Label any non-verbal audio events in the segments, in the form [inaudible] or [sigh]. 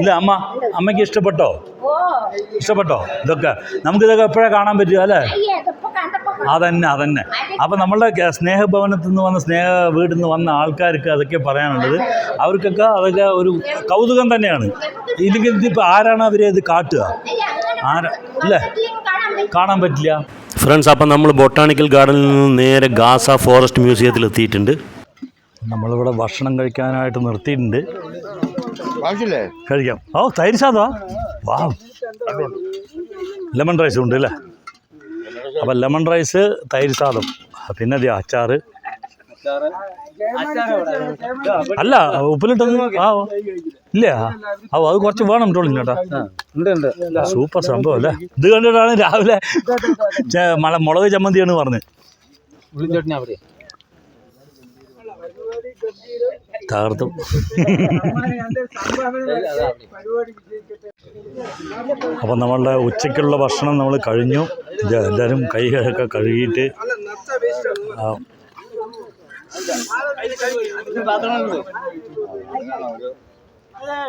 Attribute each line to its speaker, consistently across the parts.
Speaker 1: ഇല്ല അമ്മ അമ്മയ്ക്ക് ഇഷ്ടപ്പെട്ടോ?
Speaker 2: ഓ
Speaker 1: ഇഷ്ടപ്പെട്ടോ? ഇതൊക്കെ നമുക്കിതൊക്കെ എപ്പോഴാണ് കാണാൻ പറ്റുക അല്ലേ? അതന്നെ അതന്നെ. അപ്പം നമ്മളുടെ സ്നേഹഭവനത്തിൽ നിന്ന് വന്ന സ്നേഹ വീട്ടിൽ നിന്ന് വന്ന ആൾക്കാർക്ക് അതൊക്കെ പറയാനുള്ളത്. അവർക്കൊക്കെ അതൊക്കെ ഒരു കൗതുകം തന്നെയാണ്. ഇല്ലെങ്കിൽ ഇതിപ്പോൾ ആരാണ് അവരെ ഇത് കാട്ടുക? ആരാ?
Speaker 2: അല്ലേ കാണാൻ
Speaker 1: കാണാൻ പറ്റില്ല.
Speaker 3: ഫ്രണ്ട്സ് അപ്പം നമ്മൾ ബൊട്ടാണിക്കൽ ഗാർഡനിൽ നിന്ന് നേരെ ഗാസ ഫോറസ്റ്റ് മ്യൂസിയത്തിൽ എത്തിയിട്ടുണ്ട്.
Speaker 1: നമ്മളിവിടെ ഭക്ഷണം കഴിക്കാനായിട്ട് നിർത്തിയിട്ടുണ്ട്.
Speaker 4: ആവശ്യമില്ലേ
Speaker 1: കഴിക്കാം. ഓ തൈര് സാധാ വാ ലെമൺ റൈസ് ഉണ്ട് അല്ലേ? അപ്പം ലെമൺ റൈസ് തൈര് സാദം പിന്നെ അതെ അച്ചാറ്. അല്ല ഉപ്പിലിട്ടത്? ആ ഇല്ല. ആ അത് കുറച്ച് വേണം ടോളിങ് കേട്ടോ. സൂപ്പർ സംഭവം അല്ലേ? ഇത് കണ്ടിട്ടാണ് രാവിലെ മുളക് മല മുളക് ചമ്മന്തിയാണ് പറഞ്ഞത്. തകർത്തും അപ്പം നമ്മളുടെ ഉച്ചയ്ക്കുള്ള ഭക്ഷണം നമ്മൾ കഴിഞ്ഞു. എല്ലാവരും കൈകളൊക്കെ കഴുകിയിട്ട്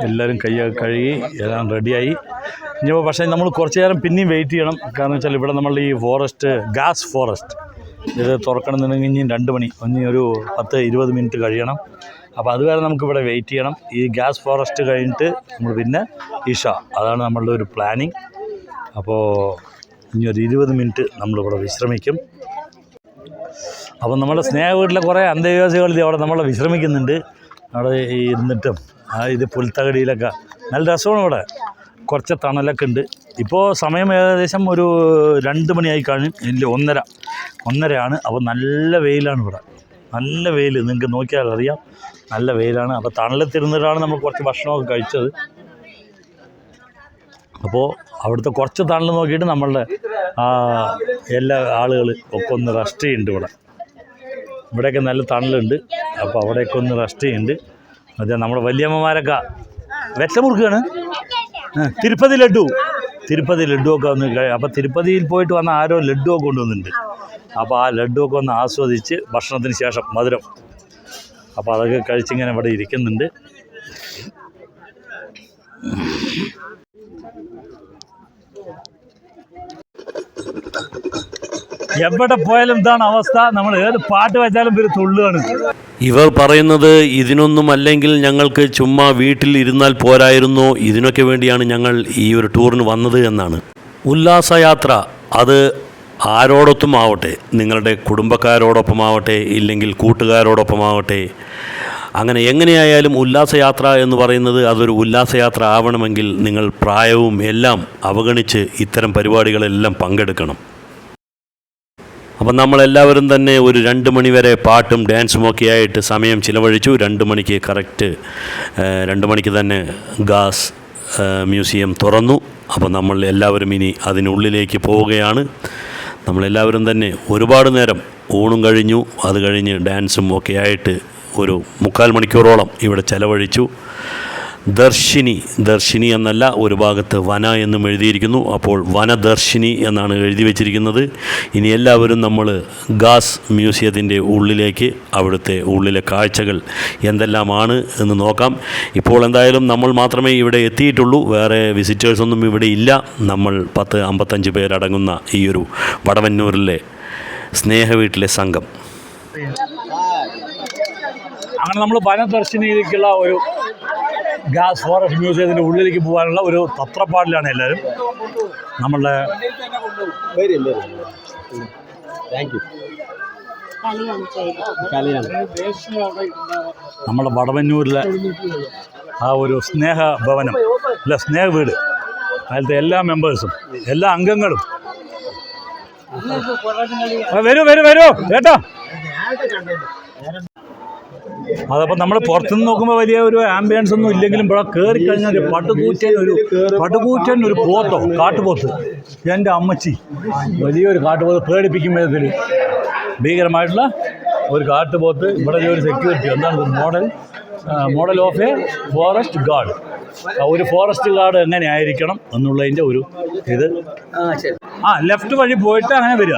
Speaker 1: എല്ലാവരും കൈ കഴുകി എല്ലാം റെഡിയായി. ഇനി പക്ഷേ നമ്മൾ കുറച്ച് നേരം പിന്നെയും വെയിറ്റ് ചെയ്യണം. കാരണം വെച്ചാൽ ഇവിടെ നമ്മൾ ഈ ഫോറസ്റ്റ് ഗ്യാസ് ഫോറസ്റ്റ് ഇത് തുറക്കണമെന്നുണ്ടെങ്കിൽ ഇനിയും രണ്ട് മണി. ഇനി ഒരു പത്ത് ഇരുപത് മിനിറ്റ് കഴിയണം. അപ്പോൾ അതുവരെ നമുക്കിവിടെ വെയിറ്റ് ചെയ്യണം. ഈ ഗ്യാസ് ഫോറസ്റ്റ് കഴിഞ്ഞിട്ട് നമ്മൾ പിന്നെ ഇഷ അതാണ് നമ്മളുടെ ഒരു പ്ലാനിങ് അപ്പോൾ ഇനി ഒരു ഇരുപത് മിനിറ്റ് നമ്മളിവിടെ വിശ്രമിക്കും. അപ്പോൾ നമ്മുടെ സ്നേഹ വീട്ടിലെ കുറേ ഇത് അവിടെ നമ്മളെ വിശ്രമിക്കുന്നുണ്ട്. അവിടെ ഇരുന്നിട്ടും. ആ ഇത് പുൽത്തകടിയിലൊക്കെ നല്ല രസമാണ് ഇവിടെ. കുറച്ച് തണലൊക്കെ ഉണ്ട്. ഇപ്പോൾ സമയം ഏകദേശം ഒരു രണ്ട് മണിയായി കഴിഞ്ഞു. ഇല്ല ഒന്നര. ഒന്നരയാണ്. അപ്പോൾ നല്ല വെയിലാണ് ഇവിടെ. നല്ല വെയിൽ നിങ്ങൾക്ക് നോക്കിയാൽ അറിയാം. നല്ല വെയിലാണ്. അപ്പോൾ തണലത്തിരുന്നിട്ടാണ് നമ്മൾ കുറച്ച് ഭക്ഷണമൊക്കെ കഴിച്ചത്. അപ്പോൾ അവിടുത്തെ കുറച്ച് തണൽ നോക്കിയിട്ട് നമ്മളുടെ എല്ലാ ആളുകൾ ഒക്കെ ഒന്ന് റെസ്റ്റ് ചെയ്യുന്നുണ്ട് ഇവിടെ. ഇവിടെയൊക്കെ നല്ല തണലുണ്ട്. അപ്പോൾ അവിടെയൊക്കെ ഒന്ന് റെസ്റ്റ് ചെയ്യുന്നുണ്ട്. അതെ നമ്മുടെ വലിയമ്മമാരൊക്കെ വെറ്റ മുറുക്കാണ് തിരുപ്പതി ലഡു. തിരുപ്പതി ലഡു ഒക്കെ കഴി അപ്പോൾ തിരുപ്പതിയിൽ പോയിട്ട് വന്ന ആരോ ലഡു ഒക്കെ കൊണ്ടുവന്നിട്ടുണ്ട്. അപ്പോൾ ആ ലഡു ഒക്കെ ഒന്ന് ആസ്വദിച്ച് ഭക്ഷണത്തിന് ശേഷം മധുരം. അപ്പോൾ അതൊക്കെ കഴിച്ചിങ്ങനെ ഇവിടെ ഇരിക്കുന്നുണ്ട്. എവിടെ പോയാലും ഇതാണ് അവസ്ഥ. നമ്മൾ ഏത് പാട്ട് വെച്ചാലും ഇവർ തുള്ളുകയാണ്
Speaker 3: ഇവർ പറയുന്നത് ഇതിനൊന്നും അല്ലെങ്കിൽ ഞങ്ങൾക്ക് ചുമ്മാ വീട്ടിൽ ഇരുന്നാൽ പോരായിരുന്നു ഇതിനൊക്കെ വേണ്ടിയാണ് ഞങ്ങൾ ഈ ഒരു ടൂറിന് വന്നത് എന്നാണ്. ഉല്ലാസയാത്ര അത് ആരോടൊത്തും ആവട്ടെ നിങ്ങളുടെ കുടുംബക്കാരോടൊപ്പമാവട്ടെ ഇല്ലെങ്കിൽ കൂട്ടുകാരോടൊപ്പമാവട്ടെ. അങ്ങനെ എങ്ങനെയായാലും ഉല്ലാസയാത്ര എന്ന് പറയുന്നത് അതൊരു ഉല്ലാസയാത്ര ആവണമെങ്കിൽ നിങ്ങൾ പ്രായവും എല്ലാം അവഗണിച്ച് ഇത്തരം പരിപാടികളെല്ലാം പങ്കെടുക്കണം. അപ്പം നമ്മളെല്ലാവരും തന്നെ ഒരു രണ്ട് മണിവരെ പാട്ടും ഡാൻസും ഒക്കെ ആയിട്ട് സമയം ചിലവഴിച്ചു. രണ്ട് മണിക്ക് കറക്റ്റ് രണ്ട് മണിക്ക് തന്നെ ഗാസ് മ്യൂസിയം തുറന്നു. അപ്പോൾ നമ്മൾ എല്ലാവരും ഇനി അതിനുള്ളിലേക്ക് പോവുകയാണ്. നമ്മളെല്ലാവരും തന്നെ ഒരുപാട് നേരം ഊണും കഴിഞ്ഞു. അത് കഴിഞ്ഞ് ഡാൻസും ഒക്കെ ആയിട്ട് ഒരു മുക്കാൽ മണിക്കൂറോളം ഇവിടെ ചെലവഴിച്ചു. ദർശിനി ദർശിനി എന്നല്ല ഒരു ഭാഗത്ത് വന എന്നും എഴുതിയിരിക്കുന്നു. അപ്പോൾ വനദർശിനി എന്നാണ് എഴുതി വച്ചിരിക്കുന്നത്. ഇനി എല്ലാവരും നമ്മൾ ഗാസ് മ്യൂസിയത്തിന്റെ ഉള്ളിലേക്ക് അവിടുത്തെ ഉള്ളിലെ കാഴ്ചകൾ എന്തെല്ലാമാണ് എന്ന് നോക്കാം. ഇപ്പോൾ എന്തായാലും നമ്മൾ മാത്രമേ ഇവിടെ എത്തിയിട്ടുള്ളൂ. വേറെ വിസിറ്റേഴ്സൊന്നും ഇവിടെ ഇല്ല. നമ്മൾ പത്ത് അമ്പത്തഞ്ച് പേരടങ്ങുന്ന ഈ ഒരു വടവന്നൂരിലെ സ്നേഹ വീട്ടിലെ സംഘം.
Speaker 1: അങ്ങനെ നമ്മൾ വനദർശിനിയിലേക്കുള്ള ഒരു ഗ്യാസ് ഫോറസ്റ്റ് മ്യൂസിയത്തിന്റെ ഉള്ളിലേക്ക് പോകാനുള്ള ഒരു തത്രപ്പാടിലാണ് എല്ലാവരും. നമ്മളുടെ നമ്മുടെ വടവന്നൂരിലെ ആ ഒരു സ്നേഹ ഭവനം അല്ല സ്നേഹ വീട് അതിലത്തെ എല്ലാ മെമ്പേഴ്സും എല്ലാ അംഗങ്ങളും. വരൂ വരൂ വരൂ കേട്ടോ? അതപ്പോൾ നമ്മൾ പുറത്തുനിന്ന് നോക്കുമ്പോൾ വലിയ ഒരു ആംബിയൻസ് ഒന്നും ഇല്ലെങ്കിലും ഇവിടെ കയറി കഴിഞ്ഞാൽ പട്ടുകൂറ്റൻ ഒരു പട്ടുകൂറ്റൻ ഒരു പോത്തോ കാട്ടുപോത്ത്. എന്റെ അമ്മച്ചി വലിയൊരു കാട്ടുപോത്ത് പേടിപ്പിക്കും വിധത്തിൽ ഭീകരമായിട്ടുള്ള ഒരു കാട്ടുപോത്ത് ഇവിടെ ഒരു സെക്യൂരിറ്റി എന്താണ് model model of a forest guard ഒരു ഫോറസ്റ്റ് ഗാർഡ് എങ്ങനെയായിരിക്കണം എന്നുള്ളതിന്റെ ഒരു ഇത്. ആ ലെഫ്റ്റ് വഴി പോയിട്ട് അങ്ങനെ വരിക.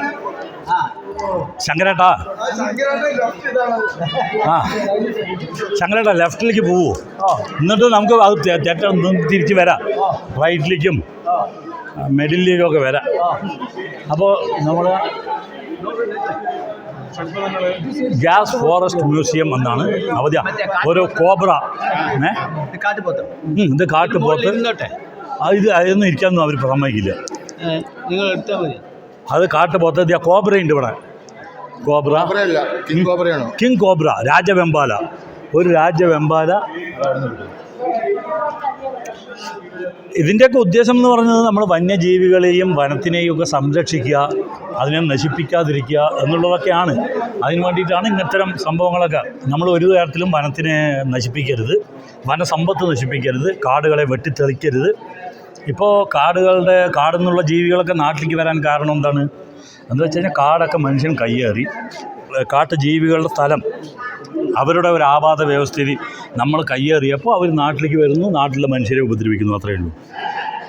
Speaker 1: ശങ്കരേട്ടാ. ആ. ശങ്കരേട്ടാ ലെഫ്റ്റിലേക്ക് പോവൂ. എന്നിട്ട് നമുക്ക് അത് തെറ്റ തിരിച്ച് വരാം. റൈറ്റിലേക്കും മെഡിലേക്കും ഒക്കെ വരാം. അപ്പോൾ നമ്മൾ ഗ്യാസ് ഫോറസ്റ്റ് മ്യൂസിയം എന്നാണ്. അവധി ഒരു കോബ്ര. ഇത് കാട്ടുപോത്ത്. ഇത് അതൊന്നും ഇരിക്കാനൊന്നും അവർ സമ്മതിക്കില്ല.
Speaker 5: നിങ്ങൾ എടുത്താൽ മതി.
Speaker 1: അത് കാട്ടുപോത്ത്. ഇതാ കോബ്ര ഉണ്ട് ഇവിടെ. കോബ്ര
Speaker 4: കോബ്രയല്ല കിങ് കോബ്രയാണോ
Speaker 1: കിങ് കോബ്ര രാജവെമ്പാല. ഒരു രാജവെമ്പാല. ഇതിന്റെയൊക്കെ ഉദ്ദേശം എന്ന് പറയുന്നത് നമ്മൾ വന്യജീവികളെയും വനത്തിനെയും ഒക്കെ സംരക്ഷിക്കുക അതിനെ നശിപ്പിക്കാതിരിക്കുക എന്നുള്ളതൊക്കെയാണ്. അതിന് വേണ്ടിയിട്ടാണ് ഇങ്ങനത്തരം സംഭവങ്ങളൊക്കെ. നമ്മൾ ഒരു തരത്തിലും വനത്തിനെ നശിപ്പിക്കരുത് വനസമ്പത്ത് നശിപ്പിക്കരുത് കാടുകളെ വെട്ടിത്തെളിക്കരുത് ഇപ്പോൾ കാടുകളുടെ കാടെന്നുള്ള ജീവികളൊക്കെ നാട്ടിലേക്ക് വരാൻ കാരണം എന്താണ്? എന്താ വെച്ച് കഴിഞ്ഞാൽ കാടൊക്കെ മനുഷ്യൻ കയ്യേറി. കാട്ടുജീവികളുടെ സ്ഥലം. അവരുടെ ഒരു ആപാത വ്യവസ്ഥയിൽ നമ്മൾ കയ്യേറിയപ്പോൾ അവർ നാട്ടിലേക്ക് വരുന്നു നാട്ടിലെ മനുഷ്യരെ ഉപദ്രവിക്കുന്നു അത്രയേ ഉള്ളൂ.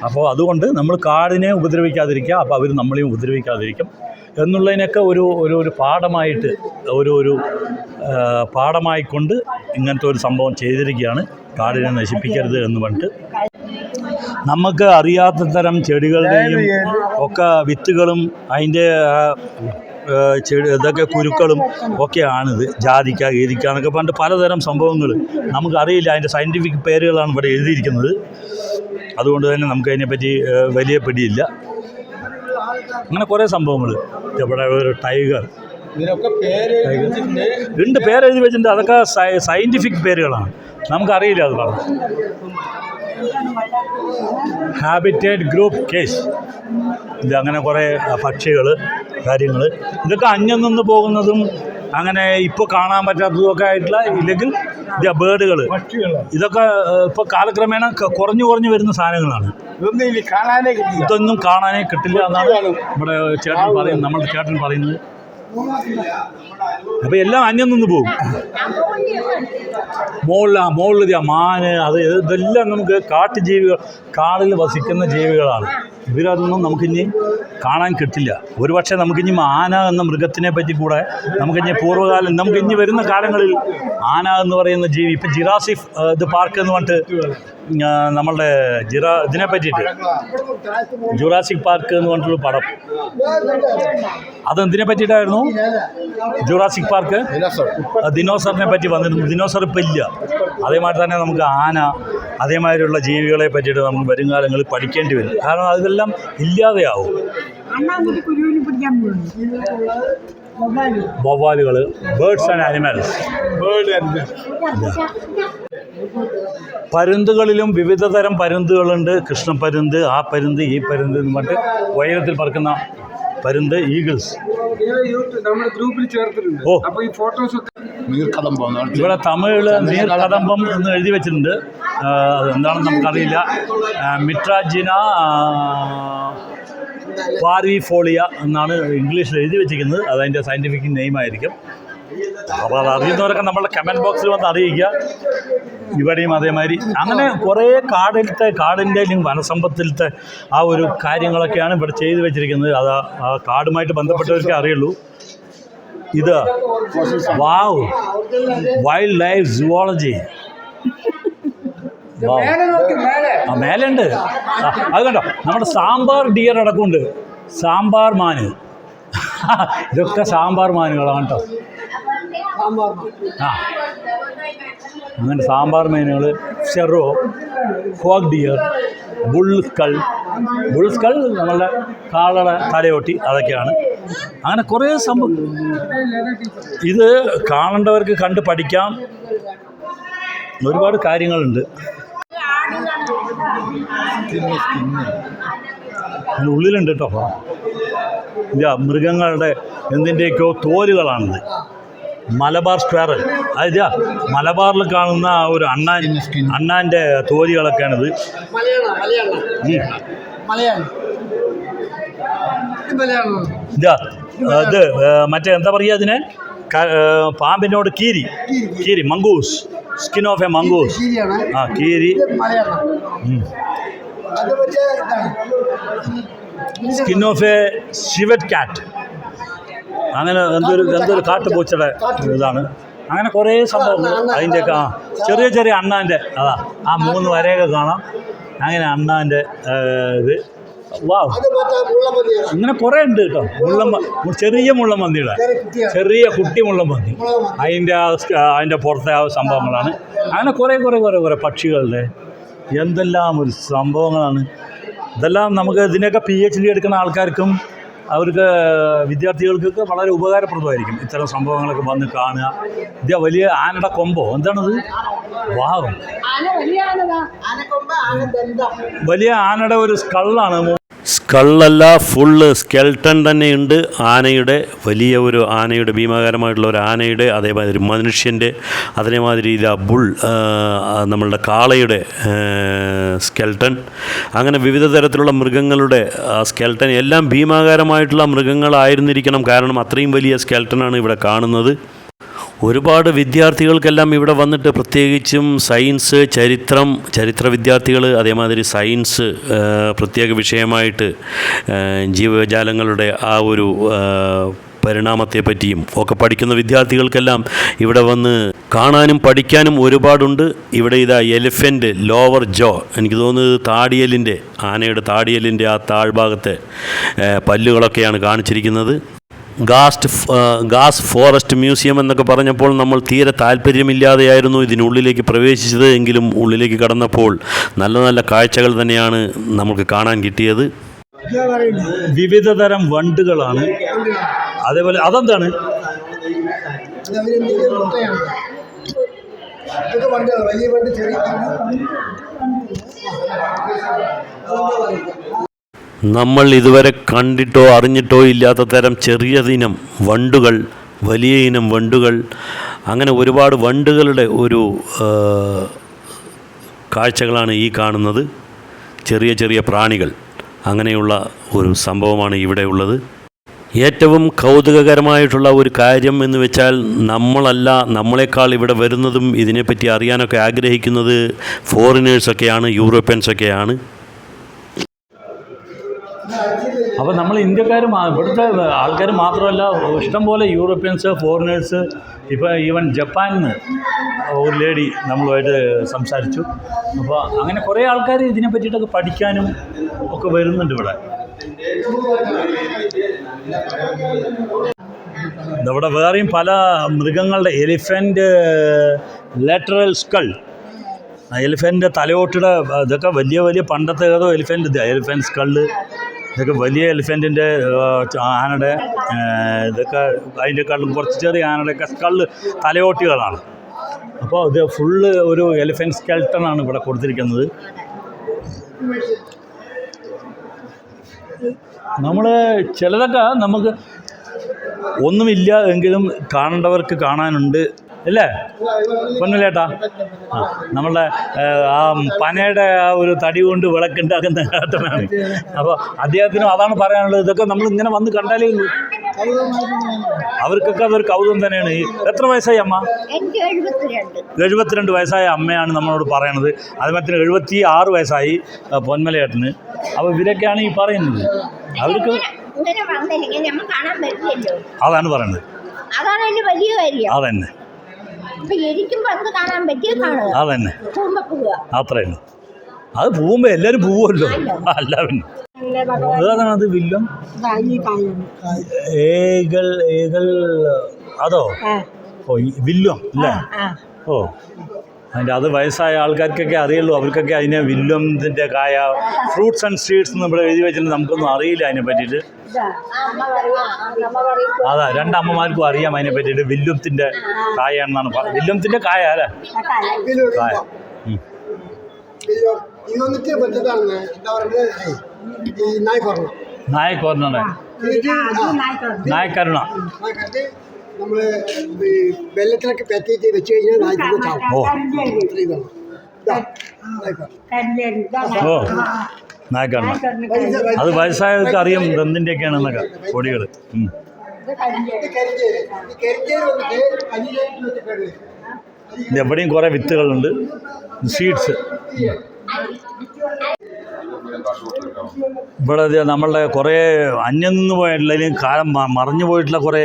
Speaker 1: അപ്പോൾ അതുകൊണ്ട് നമ്മൾ കാടിനെ ഉപദ്രവിക്കാതിരിക്കുക അപ്പോൾ അവർ നമ്മളെയും ഉപദ്രവിക്കാതിരിക്കും എന്നുള്ളതിനൊക്കെ ഒരു ഒരു ഒരു പാഠമായിട്ട് ഒരു ഒരു പാഠമായിക്കൊണ്ട് ഇങ്ങനത്തെ ഒരു സംഭവം ചെയ്തിരിക്കുകയാണ്. കാടിനെ നശിപ്പിക്കരുത് എന്ന് പറഞ്ഞിട്ട് നമുക്ക് അറിയാത്ത തരം ചെടികളുടെയും ഒക്കെ വിത്തുകളും അതിന്റെ ചെടി ഇതൊക്കെ കുരുക്കളും ഒക്കെയാണിത് ജാതിക്ക ഗീതിക്ക എന്നൊക്കെ പണ്ട് പലതരം സംഭവങ്ങൾ. നമുക്കറിയില്ല അതിന്റെ സയന്റിഫിക് പേരുകളാണ് ഇവിടെ എഴുതിയിരിക്കുന്നത്. അതുകൊണ്ട് തന്നെ നമുക്ക് അതിനെപ്പറ്റി വലിയ പിടിയില്ല. അങ്ങനെ കുറേ സംഭവങ്ങൾ. ഇവിടെ ഒരു ടൈഗർ. ഉണ്ട് പേരെഴുതി വെച്ചിട്ടുണ്ട്. അതൊക്കെ സയ- സയന്റിഫിക് പേരുകളാണ്. നമുക്കറിയില്ല അത് പറഞ്ഞു ഹാബിറ്റേറ്റ് ഗ്രൂപ്പ് കേസ് ഇത് അങ്ങനെ കുറേ പക്ഷികൾ കാര്യങ്ങൾ ഇതൊക്കെ അന്യം നിന്ന് പോകുന്നതും അങ്ങനെ ഇപ്പോൾ കാണാൻ പറ്റാത്തതും ഒക്കെ ആയിട്ടുള്ള ഇല്ലെങ്കിൽ ബേഡുകൾ ഇതൊക്കെ ഇപ്പോൾ കാലക്രമേണ കുറഞ്ഞു കുറഞ്ഞു വരുന്ന സാധനങ്ങളാണ്.
Speaker 5: ഇതൊന്നും കാണാനേ കിട്ടില്ല.
Speaker 1: ഇതൊന്നും കാണാനേ കിട്ടില്ല എന്നാണ് നമ്മുടെ ചേട്ടൻ പറയുന്നത്. നമ്മുടെ ചേട്ടൻ പറയുന്നത്. അപ്പോൾ എല്ലാം അന്യം നിന്ന് പോകും. മുകളിൽ ആ മുകളിൽ മാന് അത് ഇതെല്ലാം നമുക്ക് കാട്ടുജീവികൾ കാടിൽ വസിക്കുന്ന ജീവികളാണ്. ഇവരതൊന്നും നമുക്കിനി കാണാൻ കിട്ടില്ല. ഒരുപക്ഷെ നമുക്കിനി ആന എന്ന മൃഗത്തിനെ പറ്റി കൂടെ നമുക്കിനി പൂർവകാലം നമുക്ക് ഇനി വരുന്ന കാലങ്ങളിൽ ആന എന്ന് പറയുന്ന ജീവി ഇപ്പം ജിറാസിഫ് ഇത് പാർക്ക് എന്ന് പറഞ്ഞിട്ട് നമ്മളുടെ ജിറ ഇതിനെ പറ്റിയിട്ട്. ജുറാസിക് പാർക്ക് എന്ന് പറഞ്ഞിട്ടുള്ള പടം. അതെന്തിനെ പറ്റിയിട്ടായിരുന്നു? ജുറാസിക് പാർക്ക്
Speaker 4: ദിനോസർ
Speaker 1: ദിനോസറിനെ പറ്റി വന്നിരുന്നു. ദിനോസർ ഇപ്പം ഇല്ല. അതേമാതിരി തന്നെ നമുക്ക് ആന അതേമാതിരിയുള്ള ജീവികളെ പറ്റിയിട്ട് നമുക്ക് വരും കാലങ്ങളിൽ പഠിക്കേണ്ടി വരും. കാരണം അതെല്ലാം ഇല്ലാതെയാവും. വവ്വാലുകൾ ബേർഡ്സ് ആൻഡ് ആനിമൽസ് പരുന്തുകളിലും വിവിധ തരം പരുന്തുകളുണ്ട് കൃഷ്ണപ്പരുന്ത് ആ പരുന്ത് ഈ പരുന്ത് എന്ന് പറഞ്ഞിട്ട് ഉയരത്തിൽ പറക്കുന്ന പരുന്ത് ഈഗിൾസ്.
Speaker 5: ഇവിടെ ഗ്രൂപ്പിൽ ചേർത്തിട്ടുണ്ട്.
Speaker 1: ഓ.
Speaker 5: ഈ ഫോട്ടോസ് ഒക്കെ
Speaker 4: നീർക്കദംബം
Speaker 1: ഇവിടെ തമിഴിൽ നീർക്കദംബം എന്ന് എഴുതി വെച്ചിട്ടുണ്ട്. അത് എന്താണെന്ന് നമുക്കറിയില്ല. മിട്രാജിന പാർവിഫോളിയ എന്നാണ് ഇംഗ്ലീഷിൽ എഴുതി വെച്ചിരിക്കുന്നത്. അതതിന്റെ സയന്റിഫിക് നെയിം ആയിരിക്കും. അപ്പോൾ അത് അറിയുന്നവരൊക്കെ നമ്മളുടെ കമന്റ് ബോക്സിൽ വന്ന് അറിയിക്കുക. ഇവിടെയും അതേമാതിരി. അങ്ങനെ കുറേ കാടിലത്തെ കാടിന്റെ അല്ലെങ്കിൽ വനസമ്പത്തിലത്തെ ആ ഒരു കാര്യങ്ങളൊക്കെയാണ് ഇവിടെ ചെയ്തു വെച്ചിരിക്കുന്നത്. അത് ആ- കാടുമായിട്ട് ബന്ധപ്പെട്ടവർക്കേ അറിയുള്ളൂ. ഇത് വാവ്. വൈൽഡ് ലൈഫ് സുവോളജി ആ മേലുണ്ട് ആ, അത് കണ്ടോ? നമ്മുടെ സാമ്പാർ ഡിയർ അടക്കമുണ്ട് സാമ്പാർ മാന്. [laughs] ഇതൊക്കെ സാമ്പാർ മാനുകളാണ് കേട്ടോ. ആ. അങ്ങനെ സാമ്പാർ മീനുകൾ ചെറോ hog deer bull skull bull skull bull skull നമ്മളുടെ കാളയുടെ തലയൊട്ടി അതൊക്കെയാണ്. അങ്ങനെ കുറേ സംഭവം ഇത് കാണേണ്ടവർക്ക് കണ്ട് പഠിക്കാം. ഒരുപാട് കാര്യങ്ങളുണ്ട്. ഉള്ളിലുണ്ട് കേട്ടോ. ഇല്ല മൃഗങ്ങളുടെ എന്തിന്റെയൊക്കെയോ തോലുകളാണിത്. മലബാർ സ്ക്വയറൽ അതായത് മലബാറിൽ കാണുന്ന ആ ഒരു അണ്ണാൻ അണ്ണാന്റെ തോലികളൊക്കെയാണിത്. ഇതാ ഇത് മറ്റേ എന്താ പറയുക അതിനെ? പാമ്പിനോട് കീരി. കീരി. Mongoose. Skin of a mongoose. ആ കീരി. സ്കിൻ ഓഫ് എ ഷിവറ്റ് കാറ്റ് അങ്ങനെ എന്തൊരു എന്തൊരു കാട്ടുപൂച്ചയുടെ ഇതാണ്. അങ്ങനെ കുറേ സംഭവങ്ങൾ അതിന്റെയൊക്കെ ആ ചെറിയ ചെറിയ അണ്ണാന്റെ അതാ ആ മൂന്ന് വരയൊക്കെ കാണാം. അങ്ങനെ അണ്ണാന്റെ ഇത്. വാ അങ്ങനെ കുറേ ഉണ്ട് കേട്ടോ. മുള്ളൻ ചെറിയ മുള്ളൻ മന്തിയുടെ ചെറിയ കുട്ടി മുള്ളൻ മന്തി അതിന്റെ അതിന്റെ പുറത്തെ ആ സംഭവങ്ങളാണ്. അങ്ങനെ കുറേ കുറേ കുറേ കുറേ പക്ഷികളുടെ എന്തെല്ലാം ഒരു സംഭവങ്ങളാണ്. ഇതെല്ലാം നമുക്ക് ഇതിനൊക്കെ പി എച്ച് ഡി എടുക്കുന്ന ആൾക്കാർക്കും അവർക്ക് വിദ്യാർത്ഥികൾക്കൊക്കെ വളരെ ഉപകാരപ്രദമായിരിക്കും ഇത്തരം സംഭവങ്ങളൊക്കെ വന്ന് കാണുക. ഇത് വലിയ ആനയുടെ കൊമ്പോ? എന്താണത്? വാഹം
Speaker 2: വലിയ
Speaker 1: ആനയുടെ ഒരു സ്കള്ളാണ്
Speaker 3: സ്കള്ളല്ല ഫുള്ള് സ്കെൽട്ടൺ തന്നെയുണ്ട്. ആനയുടെ വലിയ ഒരു ആനയുടെ ഭീമാകാരമായിട്ടുള്ള ഒരു ആനയുടെ അതേമാതിരി മനുഷ്യന്റെ അതേമാതിരി ഇതാ ബുൾ നമ്മളുടെ കാളയുടെ സ്കെൽട്ടൺ അങ്ങനെ വിവിധ തരത്തിലുള്ള മൃഗങ്ങളുടെ സ്കെൽട്ടൺ എല്ലാം ഭീമാകാരമായിട്ടുള്ള മൃഗങ്ങളായിരുന്നിരിക്കണം. കാരണം അത്രയും വലിയ സ്കെൽട്ടനാണ് ഇവിടെ കാണുന്നത്. ഒരുപാട് വിദ്യാർത്ഥികൾക്കെല്ലാം ഇവിടെ വന്നിട്ട് പ്രത്യേകിച്ചും സയൻസ് ചരിത്രം ചരിത്ര വിദ്യാർത്ഥികൾ അതേമാതിരി സയൻസ് പ്രത്യേക വിഷയമായിട്ട് ജീവജാലങ്ങളുടെ ആ ഒരു പരിണാമത്തെപ്പറ്റിയും പരിണാമത്തെ പറ്റിയും ഒക്കെ പഠിക്കുന്ന വിദ്യാർത്ഥികൾക്കെല്ലാം ഇവിടെ വന്ന് കാണാനും പഠിക്കാനും ഒരുപാടുണ്ട്. ഇവിടെ ഇതാ എലിഫന്റ് ലോവർ ജോ എനിക്ക് തോന്നുന്നത് താടിയലിന്റെ ആനയുടെ താടിയലിന്റെ ആ താഴ്ഭാഗത്തെ പല്ലുകളൊക്കെയാണ് കാണിച്ചിരിക്കുന്നത്. ഗാസ്റ്റ് ഗാസ് ഫോറസ്റ്റ് മ്യൂസിയം എന്നൊക്കെ പറഞ്ഞപ്പോൾ നമ്മൾ തീരെ താല്പര്യമില്ലാതെയായിരുന്നു ഇതിനുള്ളിലേക്ക് പ്രവേശിച്ചത് എങ്കിലും ഉള്ളിലേക്ക് കടന്നപ്പോൾ നല്ല നല്ല കാഴ്ചകൾ തന്നെയാണ് നമുക്ക് കാണാൻ കിട്ടിയത്.
Speaker 1: വിവിധ തരം വണ്ടുകളാണ്. അതേപോലെ അതെന്താണ്?
Speaker 5: വലിയ ചെറിയ
Speaker 3: നമ്മൾ ഇതുവരെ കണ്ടിട്ടോ അറിഞ്ഞിട്ടോ ഇല്ലാത്ത തരം ചെറിയ ഇനം വണ്ടുകൾ വലിയ ഇനം വണ്ടുകൾ അങ്ങനെ ഒരുപാട് വണ്ടുകളുടെ ഒരു കാഴ്ചകളാണ് ഈ കാണുന്നത്. ചെറിയ ചെറിയ പ്രാണികൾ. അങ്ങനെയുള്ള ഒരു സംഭവമാണ് ഇവിടെ ഉള്ളത്. ഏറ്റവും കൗതുകകരമായിട്ടുള്ള ഒരു കാര്യം എന്ന് വെച്ചാൽ നമ്മളല്ല നമ്മളെക്കാൾ ഇവിടെ വരുന്നതും ഇതിനെപ്പറ്റി അറിയാനൊക്കെ ആഗ്രഹിക്കുന്നത് ഫോറിനേഴ്സൊക്കെയാണ് യൂറോപ്യൻസൊക്കെയാണ്
Speaker 1: അപ്പോൾ നമ്മൾ ഇന്ത്യക്കാർ ഇവിടുത്തെ ആൾക്കാർ മാത്രമല്ല ഇഷ്ടംപോലെ യൂറോപ്യൻസ് ഫോറിനേഴ്സ് ഇപ്പോൾ ഈവൻ ജപ്പാനിൽ നിന്ന് ഒരു ലേഡി നമ്മളുമായിട്ട് സംസാരിച്ചു. അപ്പോൾ അങ്ങനെ കുറേ ആൾക്കാർ ഇതിനെ പറ്റിയിട്ടൊക്കെ പഠിക്കാനും ഒക്കെ വരുന്നുണ്ട് ഇവിടെ. ഇവിടെ വേറെയും പല മൃഗങ്ങളുടെ എലിഫന്റ് ലാറ്ററൽ സ്കൾ എലിഫന്റ് തലയോട്ടിയുടെ ഇതൊക്കെ വലിയ വലിയ പണ്ടത്തെ ഏതോ എലിഫന്റ് എലിഫന്റ് സ്കൾ ഇതൊക്കെ വലിയ എലിഫന്റിന്റെ ആനയുടെ ഇതൊക്കെ അതിന്റെക്കാളും കുറച്ച് ചെറിയ ആനയുടെയൊക്കെ സ്കൾ തലയോട്ടികളാണ്. അപ്പോൾ ഇത് ഫുള്ള് ഒരു എലിഫന്റ് സ്കെൽട്ടനാണ് ഇവിടെ കൊടുത്തിരിക്കുന്നത്. നമ്മൾ ചിലതൊക്കെ നമുക്ക് ഒന്നുമില്ല എങ്കിലും കാണേണ്ടവർക്ക് കാണാനുണ്ട്. അല്ലേ പൊന്നലേട്ടാ. ആ നമ്മളുടെ ആ, പനയുടെ ആ ഒരു തടി കൊണ്ട് വിളക്കുണ്ടാക്കുന്ന ഏട്ടനാണ് അപ്പോൾ അദ്ദേഹത്തിനും അതാണ് പറയാനുള്ളത്. ഇതൊക്കെ നമ്മൾ ഇങ്ങനെ വന്ന് കണ്ടാലേ ഉള്ളൂ. അവർക്കൊക്കെ അതൊരു കൗതുകം തന്നെയാണ്. എത്ര വയസ്സായി അമ്മ?
Speaker 2: എഴുപത്തിരണ്ട്.
Speaker 1: വയസ്സായ അമ്മയാണ് നമ്മളോട് പറയണത്. അതുപോലെ എഴുപത്തി ആറ് വയസ്സായി പൊന്മലയേട്ടന്. അപ്പോൾ ഇവരൊക്കെയാണ് ഈ പറയുന്നത്. അവർക്ക് അതാണ് പറയുന്നത് അതന്നെ. അതന്നെ. അത് പൂവുമ്പോ എല്ലാരും പോവുമല്ലോ? അല്ല പിന്നെ. അത് വില്ലം ഏകൾ ഏകൾ അതോ? ഓ ഈ വില്യം അല്ലേ? ഓ. അതിന്റെ അത് വയസ്സായ ആൾക്കാർക്കൊക്കെ അറിയുള്ളൂ. അവർക്കൊക്കെ അതിനെ വില്യത്തിന്റെ കായ ഫ്രൂട്ട്സ് ആൻഡ് സീഡ്സ് എന്ന് ഇവിടെ എഴുതി വെച്ചിട്ട് നമുക്കൊന്നും അറിയില്ല അതിനെ പറ്റിയിട്ട്. അതാ രണ്ടമ്മമാർക്കും അറിയാം അതിനെ പറ്റിയിട്ട്. വില്യത്തിന്റെ കായാണെന്നാണ് പറഞ്ഞത് വില്യത്തിന്റെ കായ അല്ലേ? കായ നായക്കോർണ നായക്കരുണ
Speaker 5: നായ്ക്കറിട്ട് നമ്മൾ വെള്ളത്തിലൊക്കെ ചെയ്ത് വെച്ച് കഴിഞ്ഞാൽ നായ്ക്കൊക്കെ ചാവും.
Speaker 1: ഓ. ഓ. അത് വയസ്സായവർക്ക് അറിയാം എന്തിന്റെയൊക്കെയാണെന്നൊക്കെ പൊടികൾ എവിടെയും കുറേ വിത്തുകളുണ്ട്. സീഡ്സ് ഇവിടെ നമ്മളുടെ കുറേ അന്യം നിന്ന് പോയിട്ടുള്ളതിലും കാലം മറിഞ്ഞു പോയിട്ടുള്ള കുറേ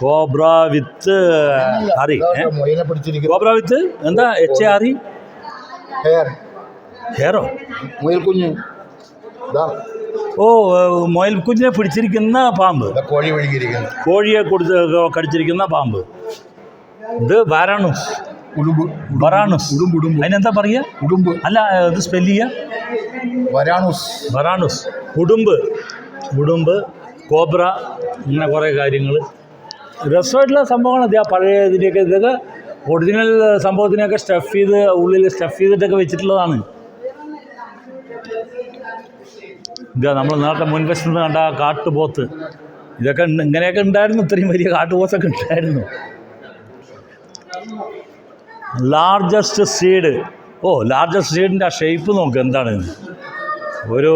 Speaker 1: കോബ്ര വിത്ത്
Speaker 4: പിടിച്ചിരിക്കുന്നു
Speaker 1: കോബ്ര വിത്ത്? എന്താ എച്ച് എ
Speaker 4: ഹെയർ.
Speaker 1: ഹെയറോ?
Speaker 4: മുയൽക്കുഞ്ഞ്.
Speaker 1: ഓ മൊയൽ കുഞ്ഞിനെ പിടിച്ചിരിക്കുന്ന പാമ്പ്.
Speaker 4: കോഴി
Speaker 1: കോഴിയെ കൊടുത്ത് കടിച്ചിരിക്കുന്ന പാമ്പ്. ഇത് വാരാണുസ്
Speaker 4: ഉടുമ്പ്
Speaker 1: വറാണുസ്
Speaker 4: ഉടുമ്പ് ഉടുമ്പ്
Speaker 1: അതിനെന്താ പറയുക?
Speaker 4: ഉടുമ്പ്
Speaker 1: അല്ല ഇത് സ്പെല്ല് ചെയ്യുക
Speaker 4: വരാണുസ്.
Speaker 1: വറാണുസ് ഉടുമ്പ്. ഉടുമ്പ് കോബ്ര ഇങ്ങനെ കുറേ കാര്യങ്ങൾ രസമായിട്ടുള്ള സംഭവമാണ് ആ പഴയ ഇതിന്റെയൊക്കെ ഇതൊക്കെ ഒറിജിനൽ സംഭവത്തിനൊക്കെ സ്റ്റഫ് ചെയ്ത് ഉള്ളിൽ സ്റ്റഫ് ചെയ്തിട്ടൊക്കെ വെച്ചിട്ടുള്ളതാണ്. ഇതാ നമ്മൾ നേരത്തെ മുൻവശത്ത് നിന്ന് കണ്ട കാട്ടുപോത്ത്. ഇതൊക്കെ ഇങ്ങനെയൊക്കെ ഉണ്ടായിരുന്നു. ഇത്രയും വലിയ കാട്ടുപോത്തൊക്കെ ഉണ്ടായിരുന്നു. ലാർജസ്റ്റ് സീഡ് ഓ ലാർജസ്റ്റ് സീഡിന്റെ ആ ഷേപ്പ് നോക്ക് എന്താണ്? ഒരു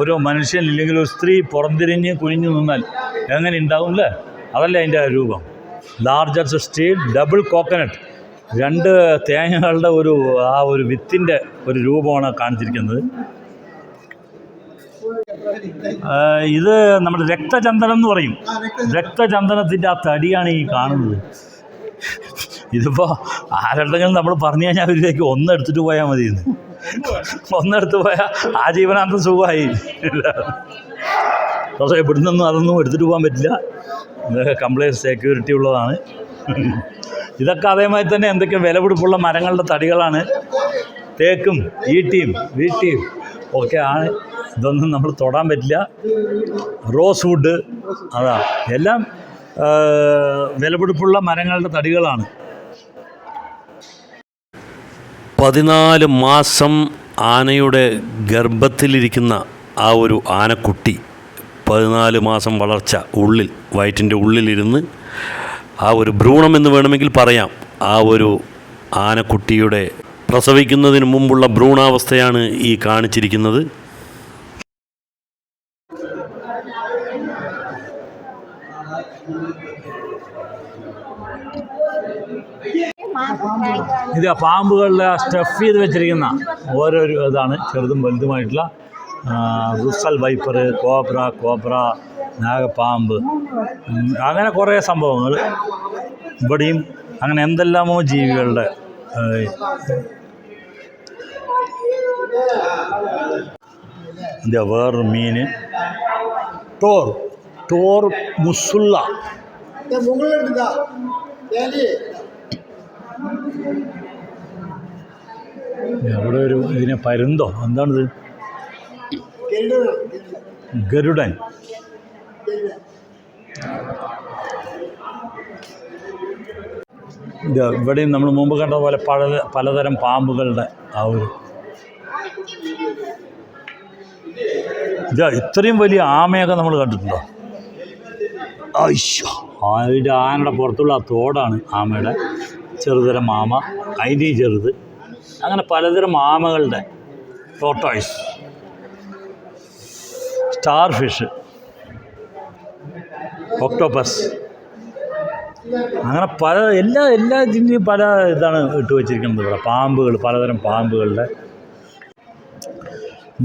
Speaker 1: ഒരു മനുഷ്യൻ ഇല്ലെങ്കിൽ ഒരു സ്ത്രീ പുറംതിരിഞ്ഞ് കുനിഞ്ഞു നിന്നാൽ എങ്ങനെ ഉണ്ടാവും അല്ലേ അതല്ലേ അതിന്റെ രൂപം. ലാർജസ്റ്റ് സ്റ്റീൽ ഡബിൾ കോക്കനട്ട് രണ്ട് തേങ്ങകളുടെ ഒരു ആ ഒരു വിത്തിന്റെ ഒരു രൂപമാണ് കാണിച്ചിരിക്കുന്നത്. ഇത് നമ്മുടെ രക്തചന്ദനം എന്ന് പറയും. രക്തചന്ദനത്തിന്റെ ആ തടിയാണ് ഈ കാണുന്നത്. ഇതിപ്പോൾ ആരുടെങ്കിലും നമ്മൾ പറഞ്ഞു കഴിഞ്ഞാൽ അവരിലേക്ക് ഒന്നെടുത്തിട്ട് പോയാൽ മതി ഒന്നെടുത്ത് പോയാൽ ആ ജീവനാന്തം സുഖമായി. പക്ഷേ ഇവിടുന്നൊന്നും അതൊന്നും എടുത്തിട്ട് പോകാൻ പറ്റില്ല. ഇതൊക്കെ കംപ്ലൈന്റ് സെക്യൂരിറ്റി ഉള്ളതാണ്. ഇതൊക്കെ അതേമാതിരി തന്നെ എന്തൊക്കെ വിലപിടിപ്പുള്ള മരങ്ങളുടെ തടികളാണ്. തേക്കും ഈട്ടിയും വീട്ടിയും ഒക്കെ ആണ്. ഇതൊന്നും നമ്മൾ തൊടാൻ പറ്റില്ല. റോസ് വുഡ് അതാ. എല്ലാം വിലപിടിപ്പുള്ള മരങ്ങളുടെ തടികളാണ്.
Speaker 3: പതിനാല് മാസം ആനയുടെ ഗർഭത്തിലിരിക്കുന്ന ആ ഒരു ആനക്കുട്ടി പതിനാല് മാസം വളർച്ച ഉള്ളിൽ വയറ്റിന്റെ ഉള്ളിലിരുന്ന് ആ ഒരു ഭ്രൂണം എന്ന് വേണമെങ്കിൽ പറയാം. ആ ഒരു ആനക്കുട്ടിയുടെ പ്രസവിക്കുന്നതിന് മുമ്പുള്ള ഭ്രൂണാവസ്ഥയാണ് ഈ കാണിച്ചിരിക്കുന്നത്.
Speaker 1: ഇത് പാമ്പുകളിലെ സ്റ്റഫ് ചെയ്ത് വെച്ചിരിക്കുന്ന ഓരോരു ഇതാണ്. ചെറുതും വലുതുമായിട്ടുള്ള ആ, റുസൽ വൈപ്പർ കോബ്ര കോബ്ര നാഗപ്പാമ്പ് ഉം, അങ്ങനെ കുറേ സംഭവങ്ങൾ. ഇവിടെയും അങ്ങനെ എന്തെല്ലാമോ ജീവികളുടെ ആ, ഇത് വേറൊരു മീൻ. ടോർ ടോർ മുസുള്ള അവിടെ ഒരു ഇതിനെ പരുന്തോ? എന്താണിത്? ഗരുഡൻ. ഇത് ഇവിടെയും നമ്മൾ മുമ്പ് കണ്ട പോലെ പല പലതരം പാമ്പുകളുടെ ആ ഒരു ഇത് ഇത്രയും വലിയ ആമയൊക്കെ നമ്മൾ കണ്ടിട്ടുണ്ടോ? അയ്യോ അതിന്റെ ആനയുടെ പുറത്തുള്ള ആ തോടാണ് ആമയുടെ. ചെറുതരം ആമ. അതിന്റെയും ചെറുത്. അങ്ങനെ പലതരം ആമകളുടെ ടോട്ടോയ്സ് സ്റ്റാർ ഫിഷ് ഒക്ടോപ്പസ് അങ്ങനെ പല എല്ലാ എല്ലാ ഇതിന്റെയും പല ഇതാണ് ഇട്ട് വെച്ചിരിക്കുന്നത് ഇവിടെ. പാമ്പുകൾ പലതരം പാമ്പുകളുടെ.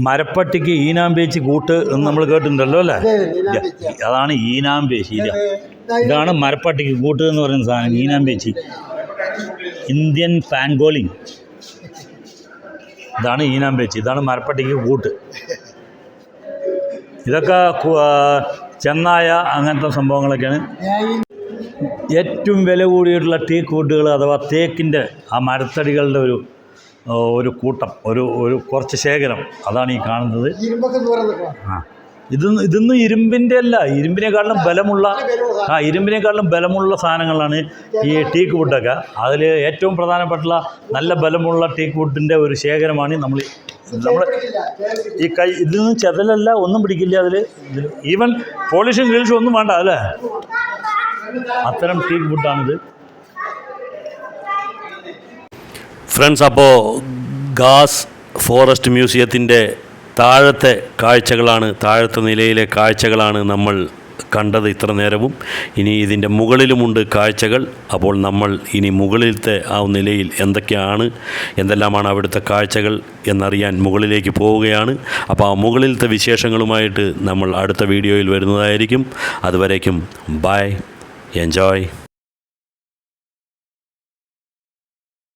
Speaker 1: മരപ്പട്ടിക്ക് ഈനാമ്പേച്ചി കൂട്ട് എന്ന് നമ്മൾ കേട്ടിട്ടുണ്ടല്ലോ അല്ലേ? അതാണ് ഈനാമ്പേച്ചി ഇല്ല ഇതാണ് മരപ്പട്ടിക്ക് കൂട്ട് എന്ന് പറയുന്ന സാധനം ഈനാമ്പേച്ചി ഇന്ത്യൻ പാൻഗോളിങ് ഇതാണ് ഈനാം ഈനാമ്പേച്ചി ഇതാണ് മരപ്പട്ടിക്ക് കൂട്ട്. ഇതൊക്കെ ചെന്നായ അങ്ങനത്തെ സംഭവങ്ങളൊക്കെയാണ്. ഏറ്റവും വില കൂടിയിട്ടുള്ള ടീ കൂട്ടുകൾ അഥവാ തേക്കിന്റെ ആ മരത്തടികളുടെ ഒരു ഒരു കൂട്ടം ഒരു ഒരു കുറച്ച് ശേഖരം അതാണ് ഈ കാണുന്നത്. ആ. ഇതൊന്നും ഇതൊന്നും ഇരുമ്പിന്റെ അല്ല. ഇരുമ്പിനേക്കാളും ബലമുള്ള ആ ഇരുമ്പിനേക്കാളും ബലമുള്ള സാധനങ്ങളാണ് ഈ ടീക്ക് വുഡൊക്കെ അതിൽ ഏറ്റവും പ്രധാനപ്പെട്ടുള്ള നല്ല ബലമുള്ള ടീക്ക് വുഡിന്റെ ഒരു ശേഖരമാണ് നമ്മൾ നമ്മൾ ഈ കൈ ഇതിൽ നിന്നും ചെതലല്ല ഒന്നും പിടിക്കില്ല അതിൽ ഈവൻ പോളിഷും ഗ്രീൽഷും ഒന്നും വേണ്ട അല്ലേ? അത്തരം ടീക്ക് വുഡാണിത്
Speaker 3: ഫ്രണ്ട്സ് അപ്പോൾ ഗാസ് ഫോറസ്റ്റ് മ്യൂസിയത്തിന്റെ താഴത്തെ കാഴ്ചകളാണ് താഴത്തെ നിലയിലെ കാഴ്ചകളാണ് നമ്മൾ കണ്ടത് ഇത്ര നേരവും. ഇനി ഇതിന്റെ മുകളിലുമുണ്ട് കാഴ്ചകൾ. അപ്പോൾ നമ്മൾ ഇനി മുകളിലത്തെ ആ നിലയിൽ എന്തൊക്കെയാണ് എന്തെല്ലാമാണ് അവിടുത്തെ കാഴ്ചകൾ എന്നറിയാൻ മുകളിലേക്ക് പോവുകയാണ്. അപ്പോൾ ആ മുകളിലത്തെ വിശേഷങ്ങളുമായിട്ട് നമ്മൾ അടുത്ത വീഡിയോയിൽ വരുന്നതായിരിക്കും. അതുവരേക്കും ബൈ എൻജോയ്.